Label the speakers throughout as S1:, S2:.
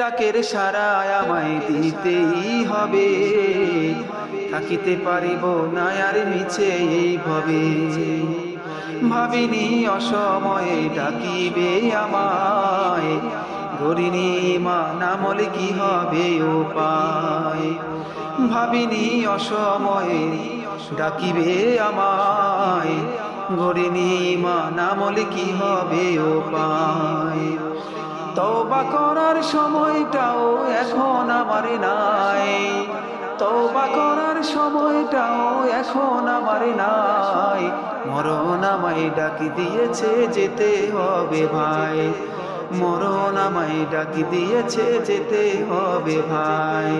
S1: ডাকের সারা আমায় দিতেই হবে। থাকিতে পারিব না আর মিছে এই ভবে ভাবিনি অসময়ে ডাকিবে আমায়। গরিনি মা নামলে কি হবে ও পায় ভাবিনি অসময়ে ডাকিবে আমায়। গরিনি মা নামলে কি হবে ও পায় তওবা করার সময়টাও এখন আমার নাই। তওবা করার সময়টাও এখন আমার নাই। মরণ আমায় ডাকি দিয়েছে যেতে হবে ভাই। মরণ আমায় ডাকি দিয়েছে যেতে হবে ভাই।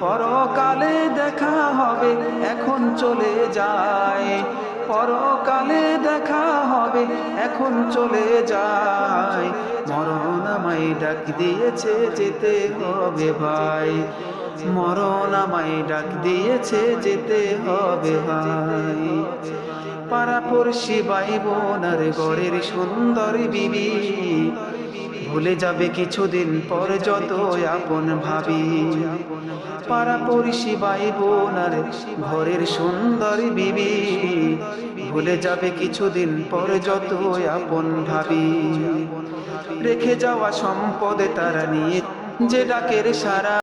S1: পরকালে দেখা হবে, এখন চলে যায় পরকালে দেখা হবে, এখন চলে যায় মরণ আমায় ডাক দিয়েছে যেতে হবে ভাই। মরণ আমায় ডাক দিয়েছে যেতে হবে ভাই। পাড়াপড়শি শিবাই বোনার গড়ের সুন্দর বিবি ভুলে যাবে কিছুদিন পর যত আপন ভাবি। পাড়া পাড়াপড়শি বাই বোনার ঘরের সুন্দর বিবি। ভুলে যাবে কিছুদিন পর যত আপন ভাবি। রেখে যাওয়া সম্পদে তারা নিয়ে যে ডাকের সারা